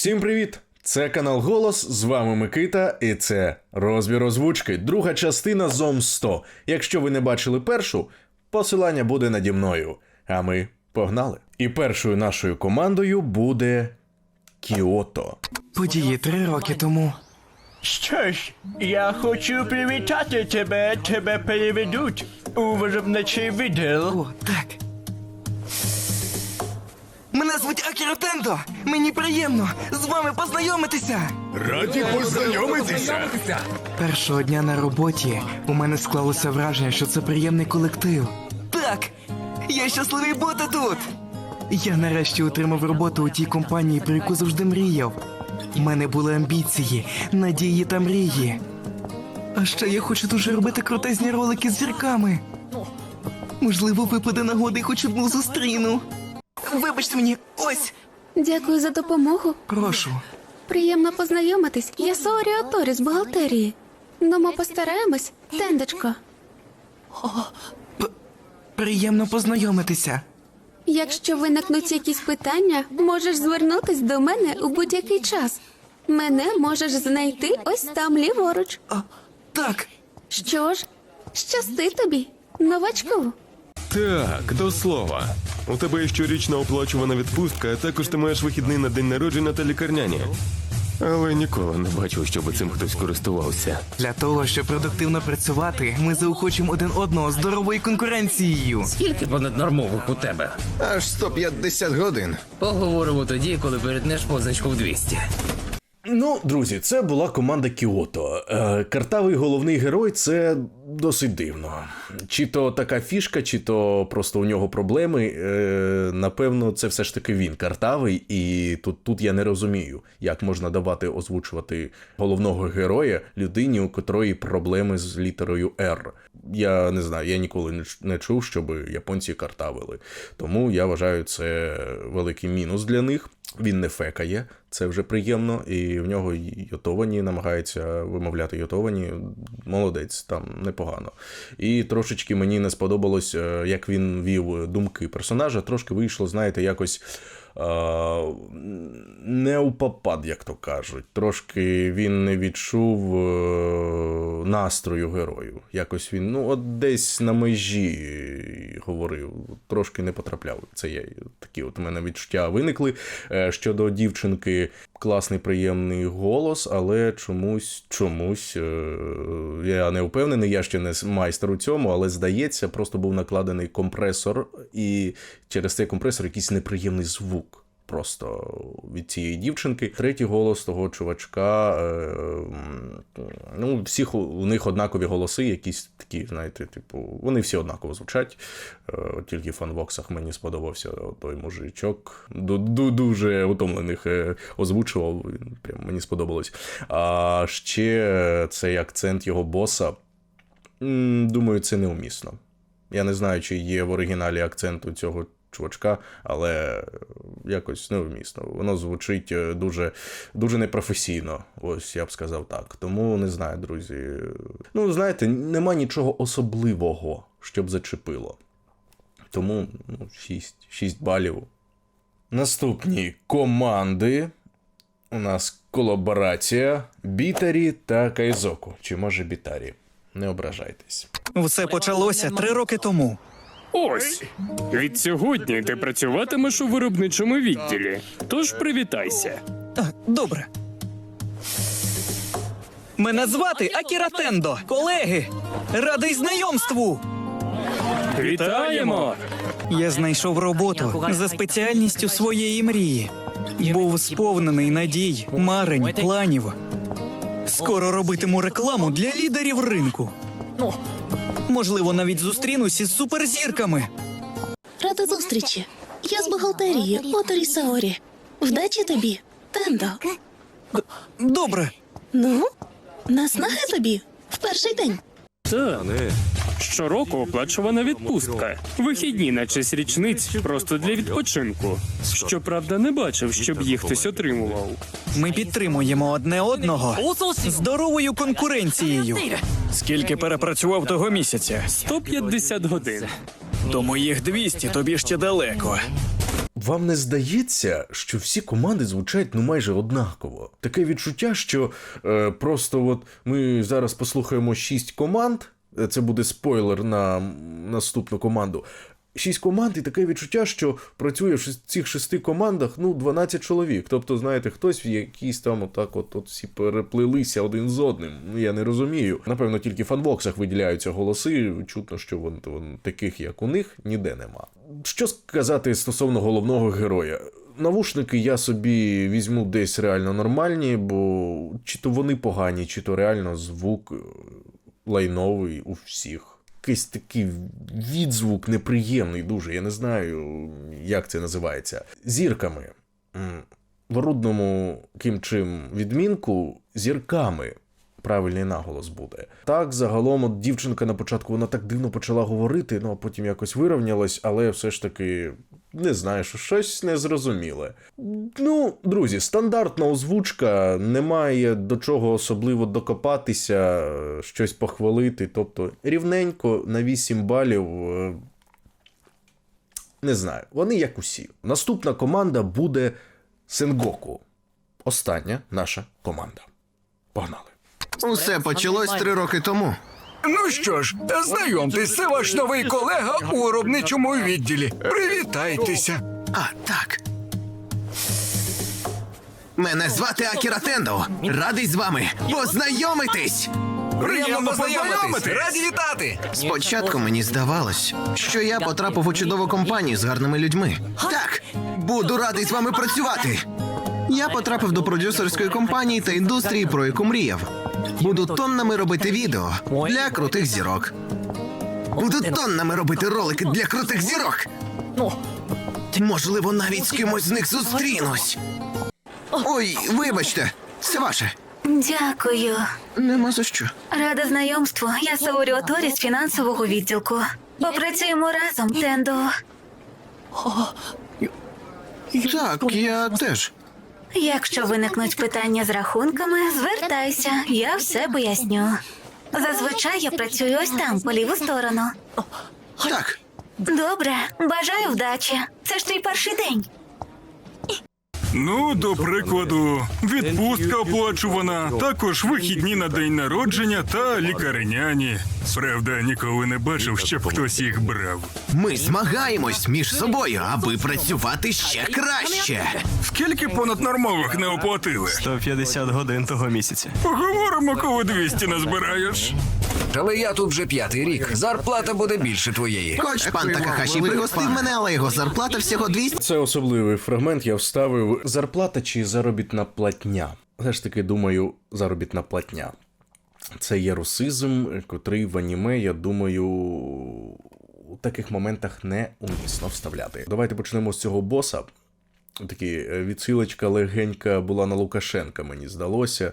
Всім привіт! Це канал Голос. З вами Микита, і це розбір озвучки. Друга частина Зом 100. Якщо ви не бачили першу, посилання буде наді мною. А ми погнали. І першою нашою командою буде Кіото. Події три роки тому. Що ж, я хочу привітати тебе, тебе переведуть у виробничий відділ. О, так. Мене звуть Акіра Тендо. Мені приємно з вами познайомитися. Раді познайомитися. Першого дня на роботі у мене склалося враження, що це приємний колектив. Так, я щасливий бути тут. Я нарешті отримав роботу у тій компанії, про яку завжди мріяв. У мене були амбіції, надії та мрії. А ще я хочу дуже робити крутезні ролики з зірками. Можливо, випаде нагода і хоч одну зустріну. Вибачте мені, ось, Дякую за допомогу. прошу. Приємно познайомитись. Я Сорі Оторі з бухгалтерії. Ну, ми постараємось, тендечко. Приємно познайомитися. Якщо виникнуть якісь питання, можеш звернутись до мене у будь-який час. Мене можеш знайти ось там ліворуч. А, так, Що ж, щасти тобі, новачку. Так, до слова. У тебе є щорічна оплачувана відпустка, а також ти маєш вихідний на день народження та лікарняні. Але ніколи не бачив, щоб цим хтось користувався. для того, щоб продуктивно працювати, ми заохочимо один одного здоровою конкуренцією. Скільки понаднормових у тебе? Аж 150 годин. Поговоримо тоді, коли перетнеш позначку в 200. Ну, друзі, це була команда Кіото. Е, картавий головний герой це досить дивно. Чи то така фішка, чи то просто у нього проблеми. Е, напевно, це все ж таки він картавий, і тут, тут я не розумію, як можна давати озвучувати головного героя людині, у котрої проблеми з літерою R. Я не знаю, я ніколи не чув, щоб японці картавили. Тому я вважаю, це великий мінус для них. Він не фекає, це вже приємно, і в нього йотовані намагається вимовляти йотовані. Молодець, там непогано. І трошечки мені не сподобалось, е, як він вів думки персонажа. Трошки вийшло, знаєте, якось. Е, Не у попад, як то кажуть. Трошки він не відчув е, настрою герою. Якось він, ну, от десь на межі говорив, трошки не потрапляв. Це є такі от у мене відчуття виникли. Е, Щодо дівчинки, класний, приємний голос, але чомусь, чомусь е, я не впевнений, я ще не майстер у цьому, але здається, просто був накладений компресор, і через цей компресор якийсь неприємний звук. Просто від цієї дівчинки. Третій голос того чувачка. Е, ну, всіх у- них однакові голоси, якісь такі, знаєте, типу, вони всі однаково звучать. Е, тільки в фанвоксах мені сподобався той мужичок. Ду- ду- Дуже утомлених е, озвучував. Прям мені сподобалось. А ще цей акцент його боса. Думаю, це неумісно. Я не знаю, чи є в оригіналі акцент у цього чувачка, але якось невмісно. Воно звучить е, дуже, дуже непрофесійно, ось я б сказав так. Тому не знаю, друзі. Ну, знаєте, нема нічого особливого, щоб зачепило. Тому ну, 6, 6 балів. Наступні команди. У нас колаборація Бітарі та Кайзоку. Чи може Бітарі? Не ображайтесь. Все почалося три роки тому. Ось від сьогодні ти працюватимеш у виробничому відділі. Тож привітайся. Добре. Мене звати Акіра Тендо. Колеги, радий знайомству. Вітаємо! Я знайшов роботу за спеціальністю своєї мрії. Був сповнений надій, марень, планів. Скоро робитиму рекламу для лідерів ринку. Можливо, навіть зустрінусь із суперзірками. Рада зустрічі. Я з бухгалтерії Оторі Саорі. Вдачі тобі, Тендо. Добре, Ну, наснаги тобі в перший день. Так. Щороку оплачувана відпустка. Вихідні на честь річниць просто для відпочинку. Щоправда, не бачив, щоб їх хтось отримував. ми підтримуємо одне одного здоровою конкуренцією. Скільки перепрацював того місяця? 150 годин. До моїх 200 тобі ще далеко. Вам не здається, що всі команди звучать ну майже однаково? Таке відчуття, що е, просто от ми зараз послухаємо шість команд. Це буде спойлер на наступну команду. Шість команд, і таке відчуття, що працює в цих шести командах ну 12 чоловік. Тобто, знаєте, хтось в якійсь там отак, от, от всі переплилися один з одним. Ну я не розумію. Напевно, тільки в фанбоксах виділяються голоси. Чутно, що вон, вон таких, як у них, ніде нема. Що сказати стосовно головного героя? Навушники я собі візьму десь реально нормальні, бо чи то вони погані, чи то реально звук лайновий у всіх. Якийсь такий відзвук неприємний дуже. Я не знаю, як це називається. Зірками. В рудному кимчим відмінку зірками. Правильний наголос буде. Так, загалом, от дівчинка на початку вона так дивно почала говорити, ну а потім якось вирівнялась, але все ж таки не знаю, що щось незрозуміле. Ну, друзі, стандартна озвучка, немає до чого особливо докопатися, щось похвалити. Тобто рівненько на 8 балів. е, Не знаю, вони як усі. Наступна команда буде Сенгоку. Остання наша команда. Погнали. Усе почалось три роки тому. Ну що ж, знайомтесь, це ваш новий колега у виробничому відділі. Привітайтеся. А, так. Мене звати Акіра Тендо. Радий з вами познайомитись. Приємно познайомити. Раді вітати. Спочатку мені здавалось, що я потрапив у чудову компанію з гарними людьми. Так, буду радий з вами працювати. Я потрапив до продюсерської компанії та індустрії, про яку мріяв. Буду тоннами робити відео для крутих зірок. Буду тоннами робити ролики для крутих зірок. Можливо, навіть з кимось з них зустрінусь. Ой, вибачте, це ваше. Дякую. Нема за що. Рада знайомству. Я Саурі Оторі з фінансового відділку. Попрацюємо разом, Тендо. Так, я теж. Якщо виникнуть питання з рахунками, звертайся, я все поясню. Зазвичай я працюю ось там, по ліву сторону. Так, Добре, бажаю вдачі. Це ж твій перший день. Ну, до прикладу, відпустка оплачувана, також вихідні на день народження та лікарняні. Правда, ніколи не бачив, щоб хтось їх брав. ми змагаємось між собою, аби працювати ще краще. Скільки понаднормових не оплатили? 150 годин того місяця. Поговоримо, коли 200 назбираєш. Але я тут вже п'ятий рік. Зарплата буде більше твоєї. Хоч пан Такахаші пригостив мене, але його зарплата всього 200. Це особливий фрагмент. Я вставив зарплата чи заробітна платня. Все ж таки, думаю, заробітна платня. Це є русизм, котрий в аніме, я думаю, у таких моментах не умісно вставляти. Давайте почнемо з цього боса. Такі е, відсилочка легенька була на Лукашенка, мені здалося.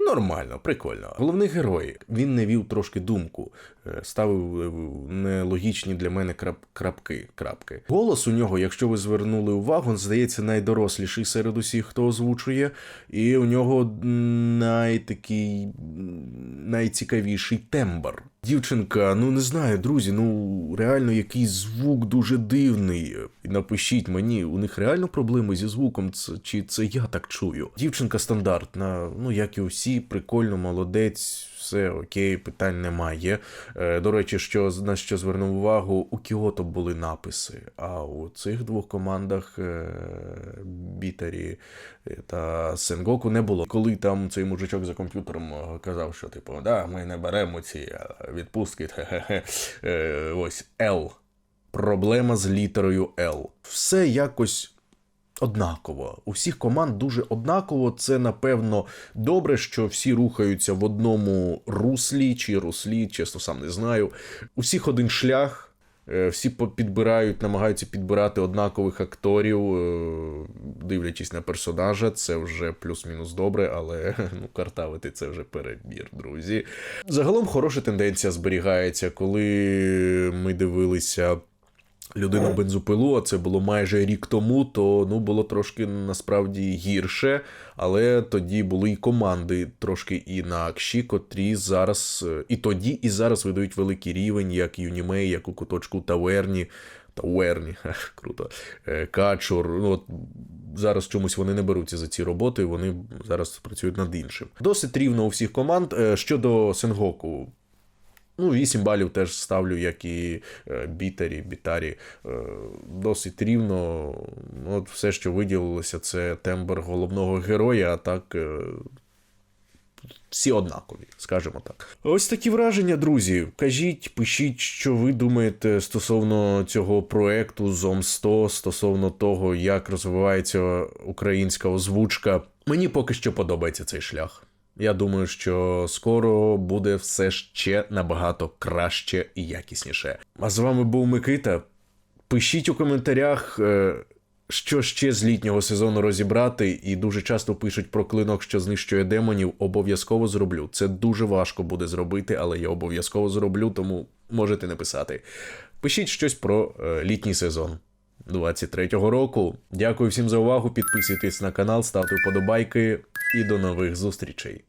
Нормально, прикольно. Головний герой він не вів трошки думку, е, ставив е, нелогічні для мене крап, крапки. крапки. Голос у нього, якщо ви звернули увагу, здається, найдоросліший серед усіх, хто озвучує, і у нього найтакий найцікавіший тембр. Дівчинка, ну не знаю, друзі, ну реально якийсь звук дуже дивний. Напишіть мені, у них реально проблеми зі звуком, чи це я так чую? Дівчинка стандартна, ну як і усі, прикольно, молодець, все окей, питань немає. Е, до речі, що на що звернув увагу, у Кіото були написи, а у цих двох командах е, Бітарі та Сенгоку не було. Коли там цей мужичок за комп'ютером е, казав, що типу, да, ми не беремо ці е, відпустки, е, ось L. Проблема з літерою L. Все якось однаково. У всіх команд дуже однаково. Це напевно добре, що всі рухаються в одному руслі чи руслі, чесно сам не знаю. У всіх один шлях. е, Всі підбирають, намагаються підбирати однакових акторів, е, дивлячись на персонажа, це вже плюс-мінус добре, але ну, картавити це вже перебір, друзі. Загалом хороша тенденція зберігається, коли ми дивилися людину бензопилу, а це було майже рік тому, то ну було трошки насправді гірше, але тоді були і команди трошки інакші, котрі зараз і тоді, і зараз видають великий рівень, як Юнімей, як у куточку таверні. та Уерні, круто. Е, Качур. Ну, от зараз чомусь вони не беруться за ці роботи, вони зараз працюють над іншим. Досить рівно у всіх команд. Е, Щодо Сенгоку, Ну, 8 балів теж ставлю, як і е, бітері, бітарі. Е, досить рівно. От все, що виділилося, це тембр головного героя, а так. Е, всі однакові, скажімо так. Ось такі враження, друзі. Кажіть, пишіть, що ви думаєте стосовно цього проекту зом 100, стосовно того, як розвивається українська озвучка. Мені поки що подобається цей шлях. Я думаю, що скоро буде все ще набагато краще і якісніше. А з вами був Микита. Пишіть у коментарях, е, що ще з літнього сезону розібрати, і дуже часто пишуть про клинок, що знищує демонів. Обов'язково зроблю. Це дуже важко буде зробити, але я обов'язково зроблю, тому можете написати. Пишіть щось про е, літній сезон 23-го року. Дякую всім за увагу. Підписуйтесь на канал, ставте вподобайки і до нових зустрічей.